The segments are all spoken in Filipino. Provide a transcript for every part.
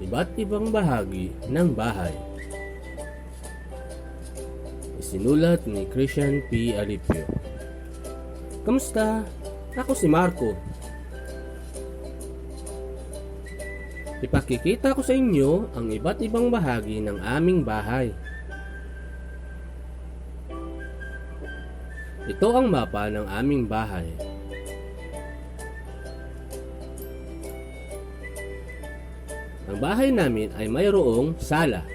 iba't ibang bahagi ng bahay. Isinulat ni Christian P. Alipio. Kamusta? Ako si Marco. Ipakikita ko sa inyo ang iba't ibang bahagi ng aming bahay. Ito ang mapa ng aming bahay. Ang bahay namin ay mayroong sala.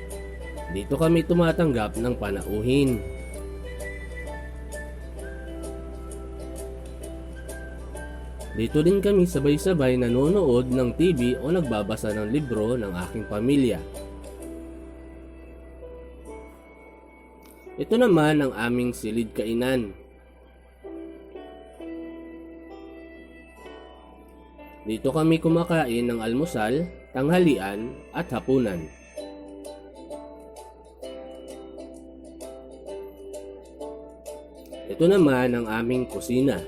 Dito kami tumatanggap ng panauhin. Dito din kami sabay-sabay nanonood ng TV o nagbabasa ng libro ng aking pamilya. Ito naman ang aming silid kainan. Dito kami kumakain ng almusal, tanghalian at hapunan. Ito naman ang aming kusina.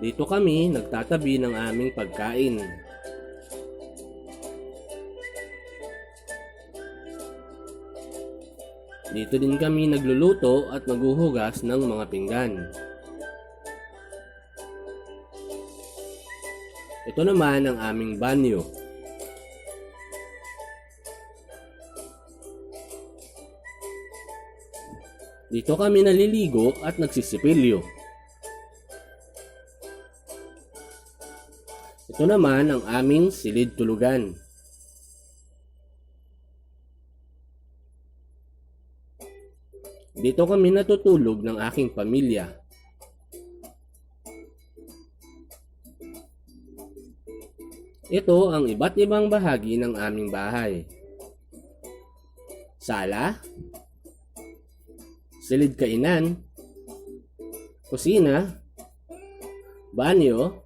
Dito kami nagtatabi ng aming pagkain. Dito din kami nagluluto at maghuhugas ng mga pinggan. Ito naman ang aming banyo. Dito kami naliligo at nagsisipilyo. Ito naman ang aming silid tulugan. Dito kami natutulog ng aking pamilya. Ito ang iba't ibang bahagi ng aming bahay. Sala, silid kainan, kusina, banyo,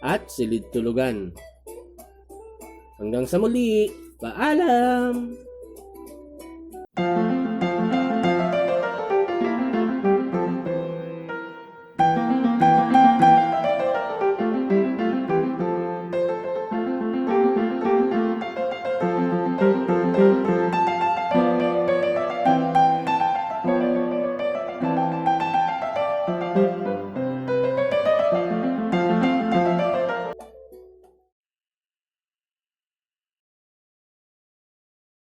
at silid tulugan. Hanggang sa muli, paalam!